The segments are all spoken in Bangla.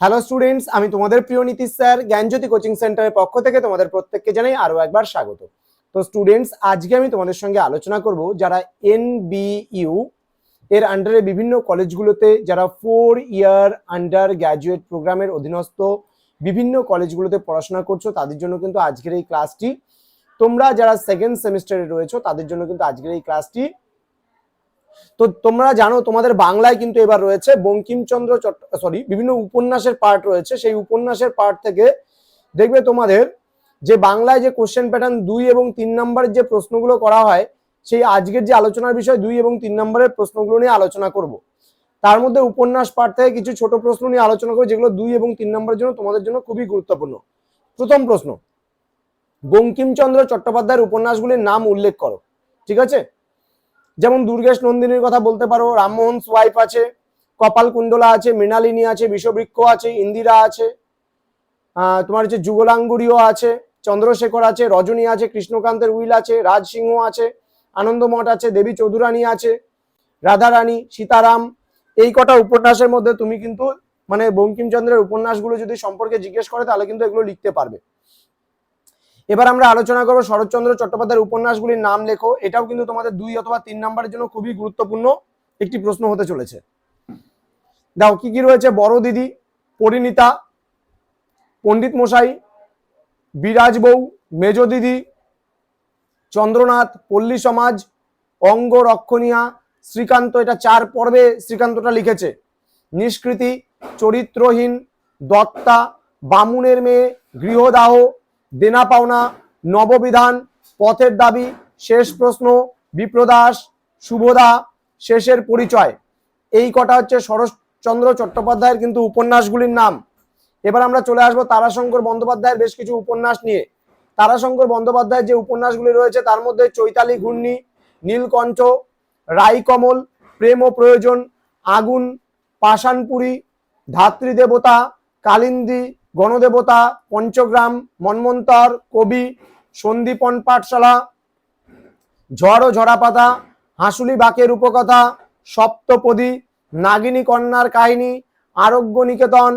হ্যালো স্টুডেন্টস আমি তোমাদের প্রিয় নীতিশ স্যার, জ্ঞানজ্যোতি কোচিং সেন্টারের পক্ষ থেকে তোমাদের প্রত্যেককে জানাই আরও একবার স্বাগত। তো স্টুডেন্টস আজকে আমি তোমাদের সঙ্গে আলোচনা করব যারা এনবিইউ এর আন্ডারে বিভিন্ন কলেজগুলোতে যারা ফোর ইয়ার আন্ডার গ্র্যাজুয়েট প্রোগ্রামের অধীনস্থ বিভিন্ন কলেজগুলোতে পড়াশোনা করছ, তাদের জন্য কিন্তু আজকের এই ক্লাসটি তোমরা যারা সেকেন্ড সেমিস্টারে রয়েছো, তাদের জন্য কিন্তু আজকের এই ক্লাসটি তো তোমরা জানো, তোমাদের বাংলায় কিন্তু এবার রয়েছে বঙ্কিমচন্দ্র সরি বিভিন্ন উপন্যাসের পার্ট রয়েছে। সেই উপন্যাসের পার্ট থেকে দেখবে তোমাদের যে বাংলায় যে কোশ্চেন প্যাটার্ন দুই এবং তিন নম্বরের যে প্রশ্নগুলো করা হয়, সেই আজকের যে আলোচনার বিষয় দুই এবং তিন নম্বরের প্রশ্নগুলো নিয়ে আলোচনা করব। তার মধ্যে উপন্যাস পাঠ থেকে কিছু ছোট প্রশ্ন নিয়ে আলোচনা করব, যেগুলো দুই এবং তিন নম্বরের জন্য তোমাদের জন্য খুবই গুরুত্বপূর্ণ। প্রথম প্রশ্ন, বঙ্কিমচন্দ্র চট্টোপাধ্যায়ের উপন্যাসগুলির নাম উল্লেখ করো, ঠিক আছে? যেমন দুর্গেশ নন্দিনীর কথা বলতে পারো রামমোহন ওয়াইফ আছে, কপাল কুণ্ডলা আছে, মৃণালিনী আছে, বিষবৃক্ষ আছে, ইন্দিরা আছে তোমার হচ্ছে যুগলাঙ্গুরিও আছে, চন্দ্রশেখর আছে, রজনী আছে, কৃষ্ণকান্তের উইল আছে রাজ সিংহ আছে, আনন্দমঠ আছে, দেবী চৌধুরানী আছে, রাধারানী, সীতারাম, এই কটা উপন্যাসের মধ্যে তুমি কিন্তু মানে বঙ্কিমচন্দ্রের উপন্যাসগুলো যদি সম্পর্কে জিজ্ঞেস করে তাহলে কিন্তু এগুলো লিখতে পারবে। এবার আমরা আলোচনা করব শরৎচন্দ্র চট্টোপাধ্যায়ের উপন্যাসগুলির নাম লেখো। এটাও কিন্তু তোমাদের দুই অথবা তিন নম্বরের জন্য খুবই গুরুত্বপূর্ণ একটি প্রশ্ন হতে চলেছে। দাও, কি কি রয়েছে? বড় দিদি, পরিণীতা, পণ্ডিত মশাই, বিরাজ বউ, মেজ দিদি, চন্দ্রনাথ, পল্লী সমাজ, অঙ্গ রক্ষণীয়া, শ্রীকান্ত। এটা চার পর্বে শ্রীকান্তটা লিখেছে। নিষ্কৃতি, চরিত্রহীন, দত্তা, বামুনের মেয়ে, গৃহদাহ দেনা পাওনা, নববিধান, পথের দাবি, শেষ প্রশ্ন, বিপ্রদাস শুভদা শেষের পরিচয়। এই কটা হচ্ছে শরৎচন্দ্র চট্টোপাধ্যায়ের কিন্তু উপন্যাসগুলির নাম। এবার আমরা চলে আসব তারাশঙ্কর বন্দ্যোপাধ্যায়ের বেশ কিছু উপন্যাস নিয়ে। তারাশঙ্কর বন্দ্যোপাধ্যায়ের যে উপন্যাসগুলি রয়েছে, তার মধ্যে চৈতালি ঘূর্ণি, নীলকণ্ঠ রাইকমল প্রেম ও প্রয়োজন, আগুন, পাষাণপুরী, ধাত্রী দেবতা, কালিন্দী গণদেবতা, পঞ্চগ্রাম, মন্মন্তর, কবি, সন্দীপন পাঠশালা, ঝড় ও ঝরাপাতা, হাসুলি বাকের উপকথা, সপ্তপদী, নাগিনী কন্যার কাহিনী, আরোগ্য নিকেতন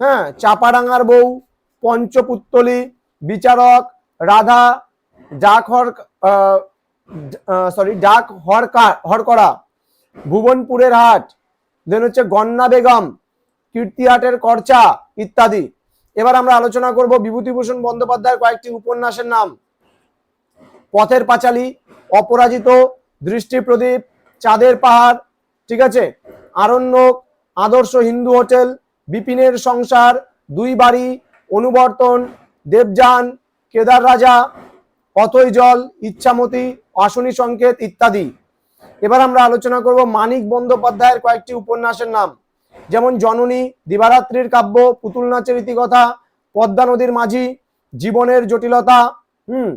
হ্যাঁ চাপাডাঙ্গার বউ, পঞ্চপুত্তলি, বিচারক, রাধা, ডাক হর সরি ডাক হরকা হরকরা ভুবনপুরের হাট দেন হচ্ছে গন্না বেগম কীর্তিহাটের করচা ইত্যাদি। এবার আমরা আলোচনা করব বিভূতিভূষণ বন্দ্যোপাধ্যায়ের কয়েকটি উপন্যাসের নাম। পথের পাঁচালী, অপরাজিত, দৃষ্টি প্রদীপ, চাঁদের পাহাড়, ঠিক আছে? আরণ্যক আদর্শ হিন্দু হোটেল, বিপিনের সংসার, দুই বাড়ি, অনুবর্তন, দেবযান, কেদার রাজা অথই জল, ইচ্ছামতি, অশনি সংকেত ইত্যাদি। এবার আমরা আলোচনা করব মানিক বন্দ্যোপাধ্যায়ের কয়েকটি উপন্যাসের নাম। যেমন জননী, দিবারাত্রির কাব্য, পুতুল নাচের ইতিকথা, পদ্মা নদীর মাঝি, জীবনের জটিলতা, হুম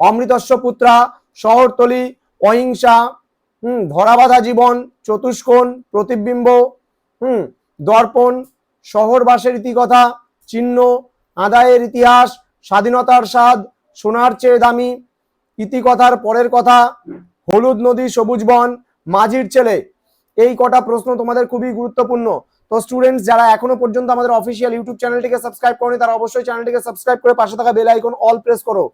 অমৃতস্ব পুত্রা, শহরতলি, অহিংসা, হুম, ধরাবাধা জীবন, চতুষ্কোণ, প্রতিবিম্ব, হুম, দর্পণ, শহরবাসের ইতিকথা, চিহ্ন, আদায়ের ইতিহাস, স্বাধীনতার স্বাদ, সোনার চেয়ে দামি, ইতিকথার পরের কথা, হলুদ নদী সবুজ বন, মাঝির ছেলে এই কটা প্রশ্ন তোমাদের খুবই গুরুত্বপূর্ণ। তো স্টুডেন্টস যারা এখনও পর্যন্ত আমাদের অফিসিয়াল ইউটিউব চ্যানেলটিকে সাবস্ক্রাইব করেনি, তারা অবশ্যই চ্যানেলটিকে সাবস্ক্রাইব করে পাশে থাকা বেল আইকন অল প্রেস করো।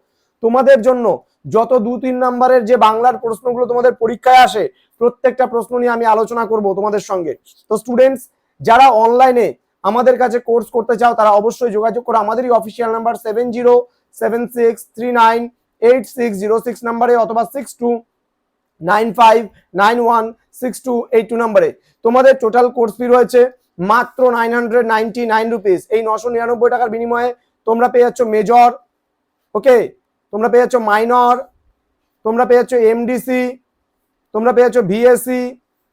তোমাদের জন্য যত দু তিন নাম্বারের যে বাংলার প্রশ্নগুলো তোমাদের পরীক্ষায় আসে, প্রত্যেকটা প্রশ্ন নিয়ে আমি আলোচনা করব তোমাদের সঙ্গে। তো স্টুডেন্টস যারা অনলাইনে আমাদের কাছে কোর্স করতে চাও, তারা অবশ্যই যোগাযোগ করো। আমাদেরই official number seven zero seven six three nine eight six zero six নাম্বারে অথবা six two nine five nine one six two eight two নাম্বারে। তোমাদের টোটাল কোর্স ফি রয়েছে মাত্র nine hundred ninety nine rupees এই নশো নিরানব্বই টাকার বিনিময়ে তোমরা পেয়ে যাচ্ছ মেজর ওকে তোমরা পেয়ে যাচ্ছ মাইনর তোমরা পেয়ে যাচ্ছ এমডিসি তোমরা পেয়ে যাচ্ছ ভিএসসি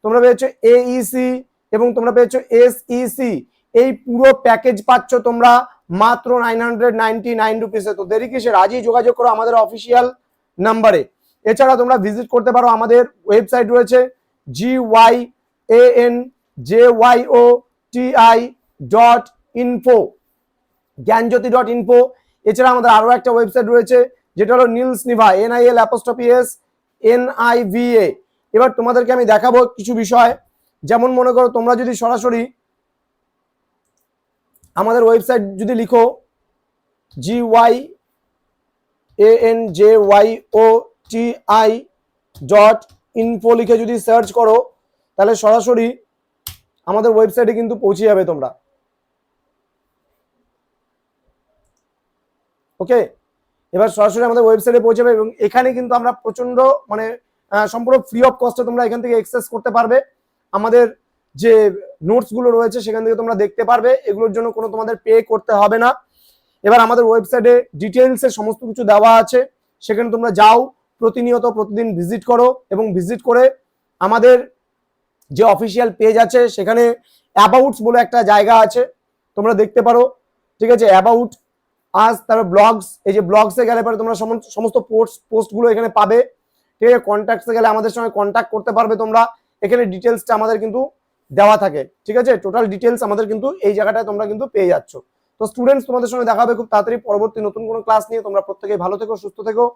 তোমরা পেয়ে যাচ্ছ এইসি এবং তোমরা পেয়েছ এসইসি এই পুরো প্যাকেজ পাচ্ছ তোমরা মাত্র নাইন হান্ড্রেড নাইনটি নাইন রুপিসে তো দেরি কিসে? আজই যোগাযোগ করো আমাদের অফিসিয়াল নাম্বারে এছাড়া তোমরা ভিজিট করতে পারো আমাদের ওয়েবসাইট রয়েছে G Y A N J Y O T I dot info Gyanjyoti dot info এছাড়া আমাদের আরও একটা ওয়েবসাইট রয়েছে, যেটা হলো Neels Niva N I L apostrophe S N I V A এবার তোমাদেরকে আমি দেখাবো কিছু বিষয়। যেমন মনে করো, তোমরা যদি সরাসরি আমাদের ওয়েবসাইট যদি লিখো G Y A N J Y O T I dot info লিখে যদি সার্চ করো, তাহলে সরাসরি আমাদের ওয়েবসাইটে কিন্তু পৌঁছে যাবে তোমরা। ওকে এবার সরাসরি আমাদের ওয়েবসাইটে পৌঁছে যাবে এবং এখানে কিন্তু আমরা প্রচণ্ড মানে সম্পূর্ণ ফ্রি অফ কস্টে তোমরা এখান থেকে এক্সেস করতে পারবে। আমাদের যে নোটসগুলো রয়েছে, সেখান থেকে তোমরা দেখতে পারবে। এগুলোর জন্য কোনো তোমাদের পে করতে হবে না। এবার আমাদের ওয়েবসাইটে ডিটেলসে সমস্ত কিছু দেওয়া আছে। সেখানে তোমরা যাও প্রতিনিয়ত প্রতিদিন ভিজিট করো এবং ভিজিট করে আমাদের যে অফিসিয়াল পেজ আছে, সেখানে অ্যাবাউটস বলে একটা জায়গা আছে, তোমরা দেখতে পারো। ঠিক আছে? অ্যাবাউট আজ তারপর ব্লগস এই যে ব্লগসে গেলে পরে তোমরা সমস্ত- পোস্ট পোস্টগুলো এখানে পাবে। ঠিক আছে? কন্ট্যাক্টসে গেলে আমাদের সঙ্গে কন্ট্যাক্ট করতে পারবে তোমরা। এখানে ডিটেলসটা আমাদের কিন্তু দেওয়া থাকে। ঠিক আছে? টোটাল ডিটেলস আমাদের কিন্তু এই জায়গাটায় তোমরা কিন্তু পেয়ে যাচ্ছ। তো স্টুডেন্টস তোমাদের সঙ্গে দেখা হবে খুব তাড়াতাড়ি। পরবর্তী নতুন কোনো ক্লাস নিয়ে তোমরা প্রত্যেকেই ভালো থেকো, সুস্থ থেকো।